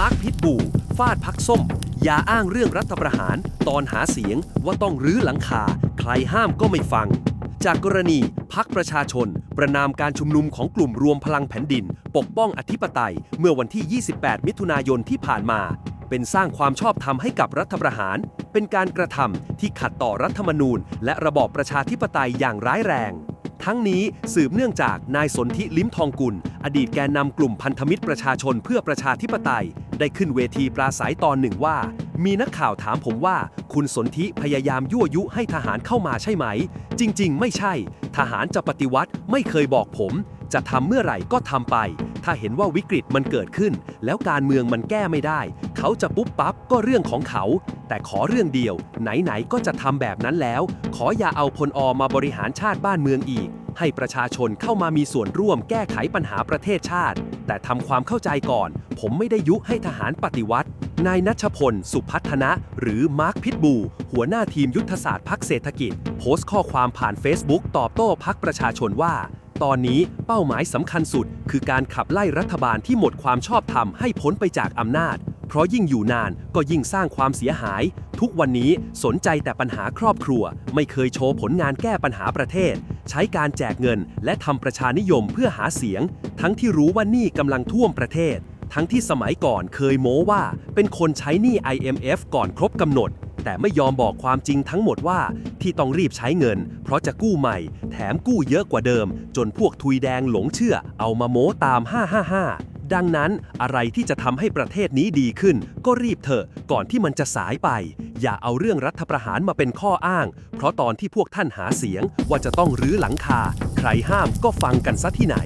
มาร์คพิทบูฟาดพักส้ม อย่าอ้างเรื่องรัฐประหาร ตอนหาเสียงว่าต้องรื้อหลังคา ใครห้ามก็ไม่ฟัง จากกรณีพักประชาชน ประนามการชุมนุมของกลุ่มรวมพลังแผ่นดิน ปกป้องอธิปไตย เมื่อวันที่ 28 มิถุนายนที่ผ่านมา เป็นสร้างความชอบธรรมให้กับรัฐประหาร เป็นการกระทำที่ขัดต่อรัฐธรรมนูญ และระบอบประชาธิปไตยอย่างร้ายแรง ทั้งนี้สืบเนื่องจากนายสนธิลิ้มทองกุล อดีตแกนนำกลุ่มพันธมิตรประชาชนเพื่อประชาธิปไตย ได้ขึ้นเวทีปราศัยตอนหนึ่งว่า มีนักข่าวถามผมว่า คุณสนธิพยายามยั่วยุให้ทหารเข้ามาใช่ไหม จริง ๆ ไม่ใช่ ทหารจะปฏิวัติไม่เคยบอกผม จะทำเมื่อไหร่ก็ทำไป ถ้าเห็นว่าวิกฤตมันเกิดขึ้น แล้วการเมืองมันแก้ไม่ได้ เขาจะปุ๊บปั๊บก็เรื่องของเขา แต่ขอเรื่องเดียว ไหนๆก็จะทำแบบนั้นแล้ว ขออย่าเอาพลอมาบริหารชาติบ้านเมืองอีก ให้ประชาชนเข้ามามีส่วนร่วมแก้ไขปัญหาประเทศชาติ แต่ทำความเข้าใจก่อน ผมไม่ได้ยุให้ทหารปฏิวัตินายนัชพล สุพัฒนะ หรือมาร์คพิทบู หัวหน้าทีมยุทธศาสตร์พักเศรษฐกิจ โพสต์ข้อความผ่าน Facebook ตอบโต้พักประชาชนว่า ตอนนี้เป้าหมายสำคัญสุด คือการขับไล่รัฐบาลที่หมดความชอบธรรมให้พ้นไปจากอำนาจ เพราะยิ่งอยู่นานก็ยิ่งสร้างความเสียหาย ทุกวันนี้สนใจแต่ปัญหาครอบครัว ไม่เคยโชว์ผลงานแก้ปัญหาประเทศ ใช้การแจกเงิน และทำประชานิยมเพื่อหาเสียง ทั้งที่รู้ว่านี่กำลังท่วมประเทศ ทั้งที่สมัยก่อนเคยโม้ว่า เป็นคนใช้หนี้ IMF ก่อนครบกำหนด แต่ไม่ยอมบอกความจริงทั้งหมดว่าที่ต้องรีบใช้เงิน เพราะจะกู้ใหม่ แถมกู้เยอะกว่าเดิม จนพวกทุยแดงหลงเชื่อ เอามาโม้ตาม 555 ดังนั้นอะไรที่จะทำให้ประเทศนี้ดีขึ้น ก็รีบเถอะก่อนที่มันจะสายไป อย่าเอาเรื่องรัฐประหารมาเป็นข้ออ้าง เพราะตอนที่พวกท่านหาเสียงว่าจะต้องรื้อหลังคา ใครห้ามก็ฟังกันซะที่ไหน